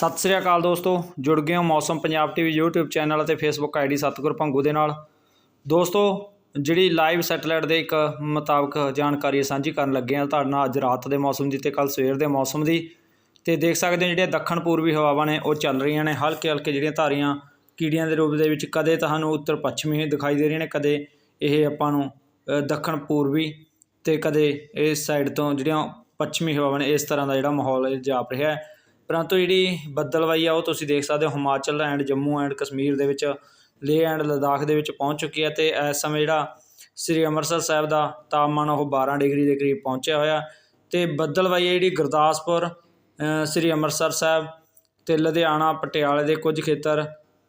ਸਤਿ ਸ੍ਰੀ ਅਕਾਲ ਦੋਸਤੋ, ਜੁੜ ਗਏ ਹੋ ਮੌਸਮ ਪੰਜਾਬ ਟੀਵੀ YouTube ਚੈਨਲ ਅਤੇ Facebook ਆਈਡੀ ਸਤਗੁਰ ਭੰਗੂ ਦੇ ਨਾਲ। ਦੋਸਤੋ, ਜਿਹੜੀ ਲਾਈਵ ਸੈਟਲਾਈਟ ਦੇ ਇੱਕ ਮੁਤਾਬਕ ਜਾਣਕਾਰੀ ਸਾਂਝੀ ਕਰਨ ਲੱਗੇ ਹਾਂ, ਤੁਹਾਡੇ ਨਾਲ ਅੱਜ ਰਾਤ ਦੇ ਮੌਸਮ ਦੀ ਤੇ ਕੱਲ ਸਵੇਰ ਦੇ ਮੌਸਮ ਦੀ। ਤੇ ਦੇਖ ਸਕਦੇ ਹੋ ਜਿਹੜੀਆਂ ਦੱਖਣ ਪੂਰਬੀ ਹਵਾਵਾਂ ਨੇ, ਉਹ ਚੱਲ ਰਹੀਆਂ ਨੇ ਹਲਕੇ ਹਲਕੇ ਜਿਹੜੀਆਂ ਧਾਰੀਆਂ ਕੀੜੀਆਂ ਦੇ ਰੂਪ ਦੇ ਵਿੱਚ ਕਦੇ ਤੁਹਾਨੂੰ ਉੱਤਰ ਪੱਛਮੀ ਦਿਖਾਈ ਦੇ ਰਹੀਆਂ ਨੇ, ਕਦੇ ਇਹ ਆਪਾਂ ਨੂੰ ਦੱਖਣ ਪੂਰਬੀ ਤੇ ਕਦੇ ਇਸ ਸਾਈਡ ਤੋਂ ਜਿਹੜੀਆਂ ਪੱਛਮੀ ਹਵਾਵਾਂ ਨੇ, ਇਸ ਤਰ੍ਹਾਂ ਦਾ ਜਿਹੜਾ ਮਾਹੌਲ ਜਾਪ ਰਿਹਾ ਹੈ। ਪਰੰਤੂ ਜਿਹੜੀ ਬੱਦਲਵਾਈ ਆ, ਉਹ ਤੁਸੀਂ ਦੇਖ ਸਕਦੇ ਹੋ, ਹਿਮਾਚਲ ਐਂਡ ਜੰਮੂ ਐਂਡ ਕਸ਼ਮੀਰ ਦੇ ਵਿੱਚ ਲੇਹ ਐਂਡ ਲਦਾਖ ਦੇ ਵਿੱਚ ਪਹੁੰਚ ਚੁੱਕੀ ਹੈ ਤੇ ਇਸ ਸਮੇਂ ਜਿਹੜਾ ਸ੍ਰੀ ਅੰਮ੍ਰਿਤਸਰ ਸਾਹਿਬ ਦਾ ਤਾਪਮਾਨ, ਉਹ 12 ਡਿਗਰੀ ਦੇ ਕਰੀਬ ਪਹੁੰਚਿਆ ਹੋਇਆ। ਤੇ ਬੱਦਲਵਾਈ ਹੈ ਜਿਹੜੀ ਗੁਰਦਾਸਪੁਰ ਸ੍ਰੀ ਅੰਮ੍ਰਿਤਸਰ ਸਾਹਿਬ ਤੇ ਲੁਧਿਆਣਾ, ਪਟਿਆਲੇ ਦੇ ਕੁਝ ਖੇਤਰ,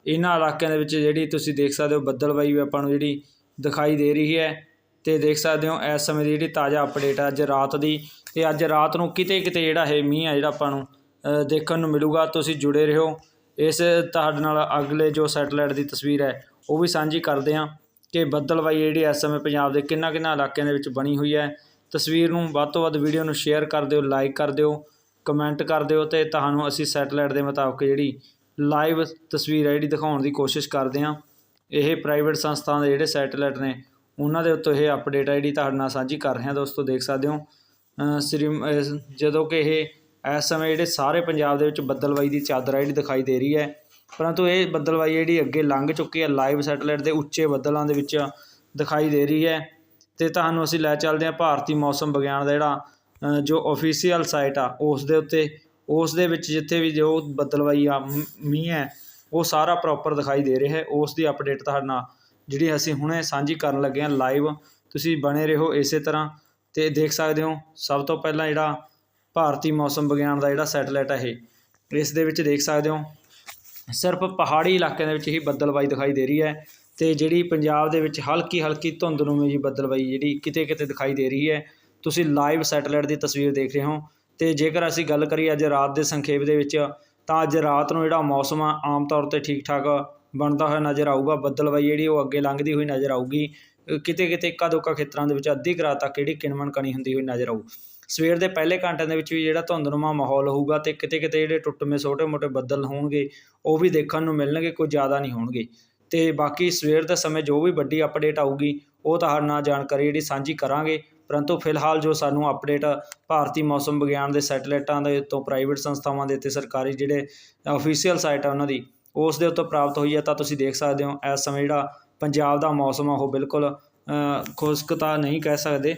ਇਹਨਾਂ ਇਲਾਕਿਆਂ ਦੇ ਵਿੱਚ ਜਿਹੜੀ ਤੁਸੀਂ ਦੇਖ ਸਕਦੇ ਹੋ, ਬੱਦਲਵਾਈ ਵੀ ਆਪਾਂ ਨੂੰ ਜਿਹੜੀ ਦਿਖਾਈ ਦੇ ਰਹੀ ਹੈ। ਤੇ ਦੇਖ ਸਕਦੇ ਹੋ, ਇਸ ਸਮੇਂ ਦੀ ਜਿਹੜੀ ਤਾਜ਼ਾ ਅਪਡੇਟ ਹੈ ਅੱਜ ਰਾਤ ਦੀ, ਤੇ ਅੱਜ ਰਾਤ ਨੂੰ ਕਿਤੇ ਕਿਤੇ ਜਿਹੜਾ ਇਹ ਮੀਂਹ ਆ, ਜਿਹੜਾ ਆਪਾਂ ਨੂੰ ਦੇਖਣ ਨੂੰ ਮਿਲੂਗਾ, ਤੁਸੀਂ ਜੁੜੇ ਰਹੋ। ਇਸ ਤੁਹਾਡੇ ਨਾਲ ਅਗਲੇ ਜੋ ਸੈਟਲਾਈਟ ਦੀ ਤਸਵੀਰ ਹੈ, ਉਹ ਵੀ ਸਾਂਝੀ ਕਰਦੇ ਹਾਂ ਕਿ ਬੱਦਲਵਾਈ ਜਿਹੜੀ ਇਸ ਸਮੇਂ ਪੰਜਾਬ ਦੇ ਕਿੰਨਾ ਕਿੰਨਾ ਇਲਾਕਿਆਂ ਦੇ ਵਿੱਚ ਬਣੀ ਹੋਈ ਹੈ। ਤਸਵੀਰ ਨੂੰ ਵੱਧ ਤੋਂ ਵੱਧ ਵੀਡੀਓ ਨੂੰ ਸ਼ੇਅਰ ਕਰ ਦਿਓ, ਲਾਈਕ ਕਰ ਦਿਓ, ਕਮੈਂਟ ਕਰ ਦਿਓ ਤੇ ਤੁਹਾਨੂੰ ਅਸੀਂ ਸੈਟਲਾਈਟ ਦੇ ਮੁਤਾਬਕ ਜਿਹੜੀ ਲਾਈਵ ਤਸਵੀਰ ਹੈ ਜਿਹੜੀ ਦਿਖਾਉਣ ਦੀ ਕੋਸ਼ਿਸ਼ ਕਰਦੇ ਹਾਂ। ਇਹ ਪ੍ਰਾਈਵੇਟ ਸੰਸਥਾ ਦੇ ਜਿਹੜੇ ਸੈਟਲਾਈਟ ਨੇ, ਉਹਨਾਂ ਦੇ ਉੱਤੇ ਇਹ ਅਪਡੇਟ ਹੈ ਜਿਹੜੀ ਤੁਹਾਡੇ ਨਾਲ ਸਾਂਝੀ ਕਰ ਰਹੇ ਹਾਂ ਦੋਸਤੋ, ਦੇਖ ਸਕਦੇ ਹੋ। ਸ੍ਰੀ ਜਦੋਂ ਕਿ ਇਹ ਇਸ ਸਮੇਂ ਜਿਹੜੇ ਸਾਰੇ ਪੰਜਾਬ ਦੇ ਵਿੱਚ ਬੱਦਲਵਾਈ ਦੀ ਚਾਦਰ ਹੈ ਜਿਹੜੀ ਦਿਖਾਈ ਦੇ ਰਹੀ ਹੈ। ਪਰੰਤੂ ਇਹ ਬੱਦਲਵਾਈ ਜਿਹੜੀ ਅੱਗੇ ਲੰਘ ਚੁੱਕੀ ਹੈ, ਲਾਈਵ ਸੈਟਲਾਈਟ ਦੇ ਉੱਚੇ ਬੱਦਲਾਂ ਦੇ ਵਿੱਚ ਦਿਖਾਈ ਦੇ ਰਹੀ ਹੈ। ਤੇ ਤੁਹਾਨੂੰ ਅਸੀਂ ਲੈ ਚੱਲਦੇ ਹਾਂ ਭਾਰਤੀ ਮੌਸਮ ਵਿਗਿਆਨ ਦਾ ਜਿਹੜਾ ਜੋ ਅਫੀਸ਼ੀਅਲ ਸਾਈਟ ਆ, ਉਸ ਦੇ ਉੱਤੇ। ਉਸ ਦੇ ਵਿੱਚ ਜਿੱਥੇ ਵੀ ਜੋ ਬੱਦਲਵਾਈ ਆ, ਮ- ਮੀਂਹ ਹੈ, ਉਹ ਸਾਰਾ ਪ੍ਰੋਪਰ ਦਿਖਾਈ ਦੇ ਰਿਹਾ ਹੈ। ਉਸ ਦੀ ਅਪਡੇਟ ਤੁਹਾਡੇ ਨਾਲ ਜਿਹੜੀ ਅਸੀਂ ਹੁਣੇ ਸਾਂਝੀ ਕਰਨ ਲੱਗੇ ਹਾਂ ਲਾਈਵ ਤੁਸੀਂ ਬਣੇ ਰਹੋ ਇਸੇ ਤਰ੍ਹਾਂ ਤੇ ਦੇਖ ਸਕਦੇ ਹੋ, ਸਭ ਤੋਂ ਪਹਿਲਾਂ ਜਿਹੜਾ ਭਾਰਤੀ ਮੌਸਮ ਵਿਗਿਆਨ ਦਾ ਜਿਹੜਾ ਸੈਟਲਾਈਟ ਹੈ ਇਹ। ਇਸ ਦੇ ਵਿੱਚ ਦੇਖ ਸਕਦੇ ਹੋ, ਸਿਰਫ ਪਹਾੜੀ ਇਲਾਕਿਆਂ ਦੇ ਵਿੱਚ ਹੀ ਬੱਦਲਬਾਈ ਦਿਖਾਈ ਦੇ ਰਹੀ ਹੈ ਤੇ ਜਿਹੜੀ ਪੰਜਾਬ ਦੇ ਵਿੱਚ ਹਲਕੀ ਹਲਕੀ ਧੁੰਦ ਨੂੰ ਜੀ ਬੱਦਲਬਾਈ ਜਿਹੜੀ ਕਿਤੇ ਕਿਤੇ ਦਿਖਾਈ ਦੇ ਰਹੀ ਹੈ। ਤੁਸੀਂ ਲਾਈਵ ਸੈਟਲਾਈਟ ਦੀ ਤਸਵੀਰ ਦੇਖ ਰਹੇ ਹੋ ਤੇ ਜੇਕਰ ਅਸੀਂ ਗੱਲ ਕਰੀਏ ਅੱਜ ਰਾਤ ਦੇ ਸੰਖੇਪ ਦੇ ਵਿੱਚ, ਤਾਂ ਅੱਜ ਰਾਤ ਨੂੰ ਜਿਹੜਾ ਮੌਸਮ ਆ, ਆਮ ਤੌਰ ਤੇ ਠੀਕ ਠਾਕ ਬਣਦਾ ਹੋਇਆ ਨਜ਼ਰ ਆਊਗਾ। ਬੱਦਲਬਾਈ ਜਿਹੜੀ ਉਹ ਅੱਗੇ ਲੰਘਦੀ ਹੋਈ ਨਜ਼ਰ ਆਊਗੀ। ਕਿਤੇ ਕਿਤੇ ਇੱਕਾ ਦੁੱਕਾ ਖੇਤਰਾਂ ਦੇ ਵਿੱਚ ਅੱਧੀ ਕਰਾ ਤੱਕ ਜਿਹੜੀ ਕਿਣਮਣ ਕਣੀ ਹੁੰਦੀ ਹੋਈ ਨਜ਼ਰ ਆਊ। ਸਵੇਰ ਦੇ ਪਹਿਲੇ ਘੰਟਿਆਂ ਦੇ ਵਿੱਚ ਵੀ ਜਿਹੜਾ ਧੁੰਦਨੁਮਾ ਮਾਹੌਲ ਹੋਊਗਾ ਤੇ ਕਿਤੇ ਕਿਤੇ ਜਿਹੜੇ ਟੁੱਟਵੇਂ ਛੋਟੇ-ਮੋਟੇ ਬੱਦਲ ਹੋਣਗੇ, ਉਹ ਵੀ ਦੇਖਣ ਨੂੰ ਮਿਲਣਗੇ ਕੋਈ ਜ਼ਿਆਦਾ ਨਹੀਂ ਹੋਣਗੇ। ਤੇ ਬਾਕੀ ਸਵੇਰ ਦੇ ਸਮੇਂ ਜੋ ਵੀ ਵੱਡੀ ਅਪਡੇਟ ਆਊਗੀ, ਉਹ ਤੁਹਾਡੇ ਨਾਲ ਜਾਣਕਾਰੀ ਜਿਹੜੀ ਸਾਂਝੀ ਕਰਾਂਗੇ। ਪਰੰਤੂ ਫਿਲਹਾਲ ਜੋ ਸਾਨੂੰ ਅਪਡੇਟ ਭਾਰਤੀ ਮੌਸਮ ਵਿਗਿਆਨ ਦੇ ਸੈਟਲਾਈਟਾਂ ਦੇ ਉੱਤੋਂ ਪ੍ਰਾਈਵੇਟ ਸੰਸਥਾਵਾਂ ਦੇ ਤੇ ਸਰਕਾਰੀ ਜਿਹੜੇ ਅਫੀਸ਼ੀਅਲ ਸਾਈਟ ਆ ਉਹਨਾਂ ਦੀ, ਉਸ ਦੇ ਉੱਤੋਂ ਪ੍ਰਾਪਤ ਹੋਈ ਹੈ ਤਾਂ ਤੁਸੀਂ ਦੇਖ ਸਕਦੇ ਹੋ, ਇਸ ਸਮੇਂ ਜਿਹੜਾ ਪੰਜਾਬ ਦਾ ਮੌਸਮ ਆ, ਉਹ ਬਿਲਕੁਲ ਖੁਸ਼ਕ ਤਾਂ ਨਹੀਂ ਕਹਿ ਸਕਦੇ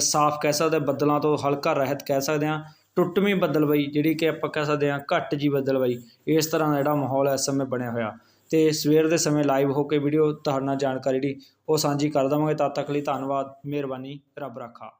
ਸਾਫ਼ ਕਹਿ ਸਕਦੇ, ਬੱਦਲਾਂ ਤੋਂ ਹਲਕਾ ਰਹਿਤ ਕਹਿ ਸਕਦੇ ਹਾਂ। ਟੁੱਟਵੀਂ ਬੱਦਲਬਾਈ ਜਿਹੜੀ ਕਿ ਆਪਾਂ ਕਹਿ ਸਕਦੇ ਹਾਂ ਘੱਟ ਜੀ ਬੱਦਲਬਾਈ ਇਸ ਤਰ੍ਹਾਂ ਦਾ ਜਿਹੜਾ ਮਾਹੌਲ ਇਸ ਸਮੇਂ ਬਣਿਆ ਹੋਇਆ। ਤੇ ਸਵੇਰ ਦੇ ਸਮੇਂ ਲਾਈਵ ਹੋ ਕੇ ਵੀਡੀਓ ਤੁਹਾਡੇ ਨਾਲ ਜਾਣਕਾਰੀ ਜਿਹੜੀ ਉਹ ਸਾਂਝੀ ਕਰ ਦੇਵਾਂਗੇ। ਤਦ ਤੱਕ ਲਈ ਧੰਨਵਾਦ, ਮਿਹਰਬਾਨੀ, ਰੱਬ ਰਾਖਾ।